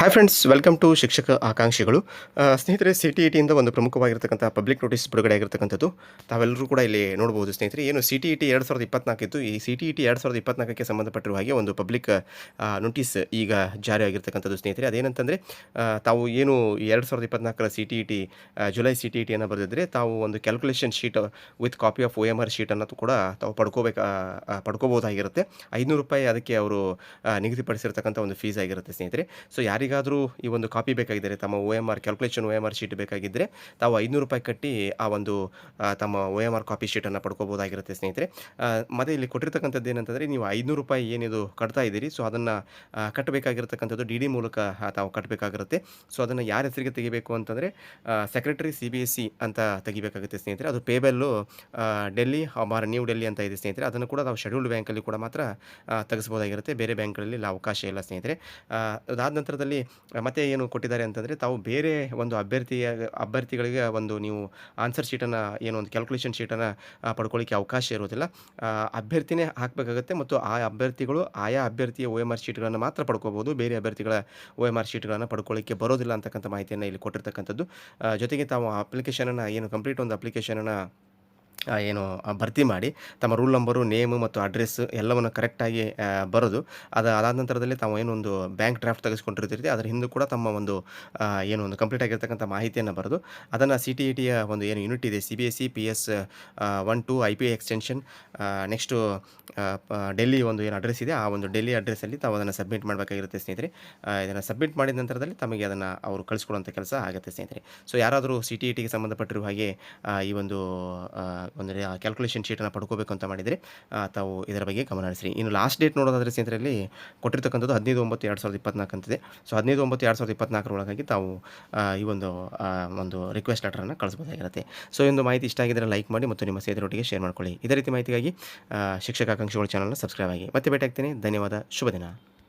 Hi friends welcome to ಶಿಕ್ಷಕ ಆಕಾಂಕ್ಷಿಗಳು. ಸ್ನೇಹಿತರೆ ಸಿ ಟಿ ಇ ಒಂದು ಪ್ರಮುಖವಾಗಿರ್ತಕ್ಕಂಥ ಪಬ್ಲಿಕ್ ನೋಟಿಸ್ ಬಿಡುಗಡೆ ಆಗಿರ್ತಕ್ಕಂಥದ್ದು. ತಾವೆಲ್ಲರೂ ಕೂಡ ಇಲ್ಲಿ ನೋಡ್ಬೋದು ಸ್ನೇಹಿತರೆ, ಏನು ಸಿ ಟಿ ಇ ಎರಡು ಸಾವಿರದ ಇಪ್ಪತ್ನಾಲ್ಕು ಇತ್ತು ಈ ಸಿ ಟಿ ಇ ಎರಡು ಸಾವಿರದ ಇಪ್ಪತ್ನಾಲ್ಕಕ್ಕೆ ಸಂಬಂಧಪಟ್ಟಿರುವ ಹಾಗೆ ಒಂದು ಪಬ್ಲಿಕ್ ನೋಟಿಸ್ ಈಗ ಜಾರಿ ಆಗಿರ್ತಕ್ಕಂಥದ್ದು ಸ್ನೇಹಿತರೆ. ಅದೇನಂತಂದರೆ ತಾವು ಏನು ಎರಡು ಸಾವಿರದ ಇಪ್ಪತ್ನಾಲ್ಕರ C T E T July C T E ಟಿಯನ್ನು ಬರೆದಿದ್ದರೆ ತಾವು ಒಂದು calculation sheet with copy of O M R ಶೀಟನ್ನು ಕೂಡ ತಾವು ಪಡ್ಕೋಬೇಕು ಪಡ್ಕೋಬೋದಾಗಿರುತ್ತೆ ಐನೂರು ರೂಪಾಯಿ ಅದಕ್ಕೆ ಅವರು ನಿಗದಿಪಡಿಸಿರ್ತಕ್ಕಂಥ ಒಂದು ಫೀಸ್ ಆಗಿರುತ್ತೆ ಸ್ನೇಹಿತರೆ. ಸೊ ಯಾರಿಗಾದರೂ ಈ ಒಂದು ಕಾಪಿ ಬೇಕಾಗಿದ್ದರೆ, ತಮ್ಮ O M R calculation O M R sheet ಬೇಕಾಗಿದ್ದರೆ, ತಾವು ಐನೂರು ರೂಪಾಯಿ ಕಟ್ಟಿ ಆ ಒಂದು ತಮ್ಮ ಒ ಎಂ ಆರ್ ಕಾಪಿ ಶೀಟನ್ನು ಪಡ್ಕೋಬೋದಾಗಿರುತ್ತೆ ಸ್ನೇಹಿತರೆ. ಮತ್ತೆ ಇಲ್ಲಿ ಕೊಟ್ಟಿರ್ತಕ್ಕಂಥದ್ದು ಏನಂತಂದರೆ, ನೀವು ಐನೂರು ರೂಪಾಯಿ ಏನಿದು ಕಟ್ತಾ ಇದ್ದೀರಿ, ಸೊ ಅದನ್ನು ಕಟ್ಟಬೇಕಾಗಿರ್ತಕ್ಕಂಥದ್ದು ಡಿ ಡಿ ಮೂಲಕ ತಾವು ಕಟ್ಟಬೇಕಾಗಿರುತ್ತೆ ಸೊ ಅದನ್ನು ಯಾರ ಹೆಸರಿಗೆ ತೆಗಿಬೇಕು ಅಂತಂದರೆ secretary C B S C ಅಂತ ತೆಗಿಬೇಕಾಗುತ್ತೆ ಸ್ನೇಹಿತರೆ. ಅದು ಪೇಬಲ್ಲು ಡೆಲ್ಲಿ ಮಾರ್ ನ್ಯೂ ಡೆಲ್ಲಿ ಅಂತ ಇದೆ ಸ್ನೇಹಿತರೆ. ಅದನ್ನು ಕೂಡ ನಾವು ಶೆಡ್ಯೂಲ್ಡ್ ಬ್ಯಾಂಕಲ್ಲಿ ಕೂಡ ಮಾತ್ರ ತೆಗೆಸ್ಬೋದಾಗಿರುತ್ತೆ. ಬೇರೆ ಬ್ಯಾಂಕ್ಗಳಲ್ಲಿ ಅವಕಾಶ ಇಲ್ಲ ಸ್ನೇಹಿತರೆ. ಅದಾದ ನಂತರದಲ್ಲಿ ಮತ್ತೆ ಏನು ಕೊಟ್ಟಿದ್ದಾರೆ ಅಂತಂದರೆ ತಾವು ಬೇರೆ ಒಂದು ಅಭ್ಯರ್ಥಿಯ ಅಭ್ಯರ್ಥಿಗಳಿಗೆ ಒಂದು ನೀವು ಆನ್ಸರ್ ಶೀಟನ್ನು ಏನು ಒಂದು ಕ್ಯಾಲ್ಕುಲೇಷನ್ ಶೀಟನ್ನು ಪಡ್ಕೊಳ್ಳಿಕ್ಕೆ ಅವಕಾಶ ಇರೋದಿಲ್ಲ ಅಭ್ಯರ್ಥಿನೇ ಹಾಕಬೇಕಾಗುತ್ತೆ ಮತ್ತು ಆ ಅಭ್ಯರ್ಥಿಗಳು ಆಯಾ ಅಭ್ಯರ್ಥಿಯ ಓ ಎಂ ಆರ್ ಶೀಟ್ಗಳನ್ನು ಮಾತ್ರ ಪಡ್ಕೋಬೋದು ಬೇರೆ ಅಭ್ಯರ್ಥಿಗಳ ಒ ಎಂ ಆರ್ ಶೀಟ್ಗಳನ್ನು ಪಡ್ಕೊಳ್ಳಿಕ್ಕೆ ಬರೋದಿಲ್ಲ ಅಂತಕ್ಕಂಥ ಮಾಹಿತಿಯನ್ನು ಇಲ್ಲಿ ಕೊಟ್ಟಿರ್ತಕ್ಕಂಥದ್ದು. ಜೊತೆಗೆ ತಾವು ಅಪ್ಲಿಕೇಶನನ್ನು ಏನು ಕಂಪ್ಲೀಟ್ ಒಂದು ಅಪ್ಲಿಕೇಶನನ್ನು ಏನು ಭರ್ತಿ ಮಾಡಿ ತಮ್ಮ ರೂಲ್ ನಂಬರು ನೇಮು ಮತ್ತು ಅಡ್ರೆಸ್ ಎಲ್ಲವನ್ನು ಕರೆಕ್ಟಾಗಿ ಬರೋದು ಅದು, ಅದಾದ ನಂತರದಲ್ಲಿ ತಾವು ಏನೊಂದು ಬ್ಯಾಂಕ್ ಡ್ರಾಫ್ಟ್ ತೆಗೆಸ್ಕೊಂಡಿರ್ತೀರಿ ಅದರ ಹಿಂದೂ ಕೂಡ ತಮ್ಮ ಒಂದು ಏನು ಒಂದು ಕಂಪ್ಲೀಟ್ ಆಗಿರ್ತಕ್ಕಂಥ ಮಾಹಿತಿಯನ್ನು ಬರೆದು ಅದನ್ನು ಸಿ ಟಿ ಇ ಟಿಯ ಒಂದು ಏನು ಯೂನಿಟ್ ಇದೆ C B S C P S one two I P extension next Delhi ಒಂದು ಏನು ಅಡ್ರೆಸ್ ಇದೆ, ಆ ಒಂದು ಡೆಲ್ಲಿ ಅಡ್ರೆಸ್ಸಲ್ಲಿ ತಾವು ಅದನ್ನು ಸಬ್ಮಿಟ್ ಮಾಡಬೇಕಾಗಿರುತ್ತೆ ಸ್ನೇಹಿತರೆ. ಇದನ್ನು ಸಬ್ಮಿಟ್ ಮಾಡಿದ ನಂತರದಲ್ಲಿ ತಮಗೆ ಅದನ್ನು ಅವರು ಕಳಿಸ್ಕೊಡುವಂಥ ಕೆಲಸ ಆಗುತ್ತೆ ಸ್ನೇಹಿತರೆ. ಸೊ ಯಾರಾದರೂ ಸಿ ಟಿ ಇ ಟಿಗೆ ಸಂಬಂಧಪಟ್ಟಿರುವ ಹಾಗೆ ಈ ಒಂದು ಆ, ಒಂದು ಕ್ಯಾಲ್ಕುಲೇಷನ್ ಶೀಟನ್ನು ಪಡ್ಕೋಬೇಕು ಅಂತ ಮಾಡಿದರೆ ತಾವು ಇದರ ಬಗ್ಗೆ ಗಮನ ಹರಿಸ್ರಿ. ಇನ್ನು ಲಾಸ್ಟ್ ಡೇಟ್ ನೋಡೋದಾದರೆ ಸ್ನೇಹಿತರಲ್ಲಿ ಕೊಟ್ಟಿರ್ತಕ್ಕಂಥದ್ದು ಹದಿನೈದು ಒಂಬತ್ತು ಎರಡು ಸಾವಿರದ ಇಪ್ಪತ್ನಾಲ್ಕು ಅಂತಿದೆ. ಸೊ ಹದಿನೈದು ಒಂಬತ್ತು ಎರಡು ಸಾವಿರದ ಇಪ್ಪತ್ನಾಲ್ಕರ ಒಳಗಾಗಿ ತಾವು ಈ ಒಂದು ಒಂದು ರಿಕ್ವೆಸ್ಟ್ ಲೆಟರನ್ನು ಕಳಿಸ್ಬೋದಾಗಿರುತ್ತೆ ಸೊ ಒಂದು ಮಾಹಿತಿ ಇಷ್ಟ ಆಗಿದ್ದರೆ ಲೈಕ್ ಮಾಡಿ ಮತ್ತು ನಿಮ್ಮ ಸ್ನೇಹಿತರೊಟ್ಟಿಗೆ ಶೇರ್ ಮಾಡ್ಕೊಳ್ಳಿ. ಇದೇ ರೀತಿ ಮಾಹಿತಿಗಾಗಿ ಆ, ಶಿಕ್ಷಕ ಆಕಾಂಕ್ಷಿಗಳ ಚಾನಲ್ನ ಸಬ್ಸ್ಕ್ರೈಬ್ ಆಗಿ. ಮತ್ತೆ ಭೇಟಿ ಆಗ್ತೀನಿ ಧನ್ಯವಾದ. ಶುಭ ದಿನ.